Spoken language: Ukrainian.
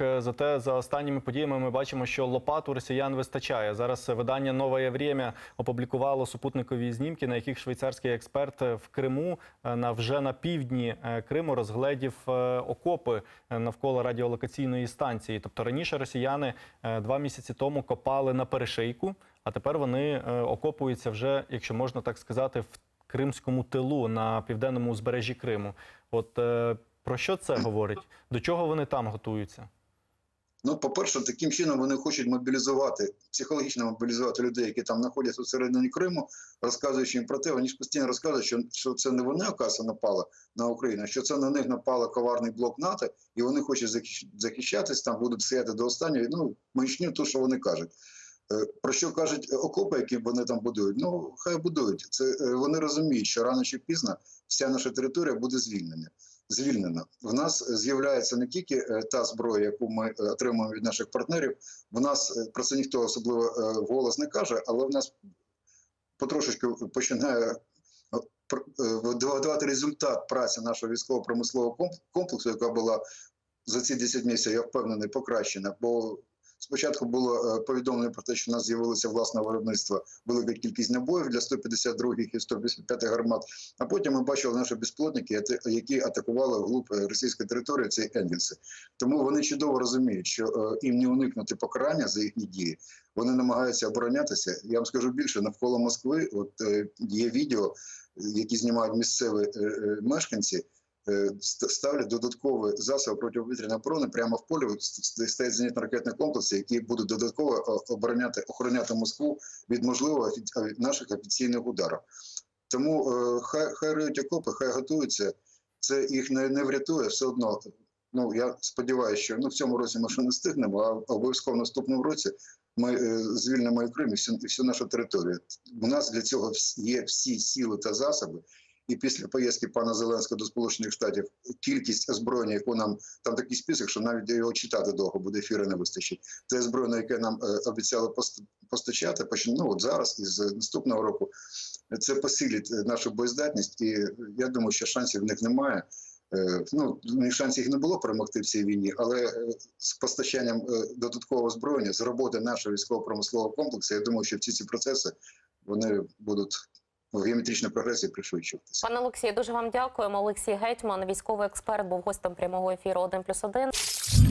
Е, Зате за останніми подіями ми бачимо, що лопат у росіян вистачає. Зараз видання «Нове Время» опублікувало супутникові знімки, на яких швейцарський експерт в Криму е, на вже на півдні е, Криму розгледів е, окопи е, навколо радіолокаційної станції. Тобто раніше росіяни е, два місяці тому копали на перешийку, а тепер вони е, окопуються вже, якщо можна так сказати, в кримському тилу на південному узбережжі Криму. От е, про що це говорить? До чого вони там готуються? Ну, по-перше, таким чином вони хочуть мобілізувати, психологічно мобілізувати людей, які там знаходяться всередині Криму, розказуючи їм про те, вони ж постійно розказують, що, що це не вони, оказа, напали на Україну, що це на них напала коварний блок НАТО, і вони хочуть захищ- захищатись, там будуть стояти до останнього. Ну, маячню, то, що вони кажуть. Е, Про що кажуть окопи, які вони там будують? Ну, хай будують. Це е, вони розуміють, що рано чи пізно вся наша територія буде звільнена. Звільнена. В нас з'являється не тільки е, та зброя, яку ми е, отримуємо від наших партнерів. В нас е, про це ніхто особливо голос не каже, але в нас потрошечки починає давати результат праці нашого військово-промислового комп- комплексу, яка була за ці 10 місяців, я впевнений, покращена. Бо спочатку було е, повідомлено про те, що в нас з'явилося власне виробництво, велика кількість набоїв для 152-х і 155 гармат. А потім ми бачили наші безплотники, які атакували вглуб е, російської території, це Енгельси. Тому вони чудово розуміють, що е, їм не уникнути покарання за їхні дії. Вони намагаються оборонятися. Я вам скажу більше, навколо Москви от є відео, які знімають місцеві мешканці. Е, ст- Ставлять додаткові засоби протиповітряної оборони прямо в полі. Стоять зенітно-ракетні комплекси, які будуть додатково обороняти охороняти Москву від можливого наших офіційних ударів. Тому е, хай хай риють окопи, хай готуються. Це їх не, не врятує все одно. Ну я сподіваюся, що ну в цьому році ми ще не встигнемо, а обов'язково в наступному році ми е, звільнимо і Крим і всю, і всю нашу територію. У нас для цього є всі сили та засоби. І після поїздки пана Зеленського до Сполучених Штатів кількість озброєння, яку нам там такий список, що навіть його читати довго буде ефіри не вистачить. Те озброєння, яке нам е, обіцяли пост- постачати, ну, от зараз із наступного року. Це посилить е, нашу боєздатність, і я думаю, що шансів в них немає. Е, Ну, шансів їх не було перемогти в цій війні, але з постачанням додаткового озброєння, з роботи нашого військово-промислового комплексу, я думаю, що всі ці процеси вони будуть в геометричній прогресії пришвидшуватися. Пане Олексію, дуже вам дякуємо. Олексій Гетьман, військовий експерт, був гостем прямого ефіру 1+,1.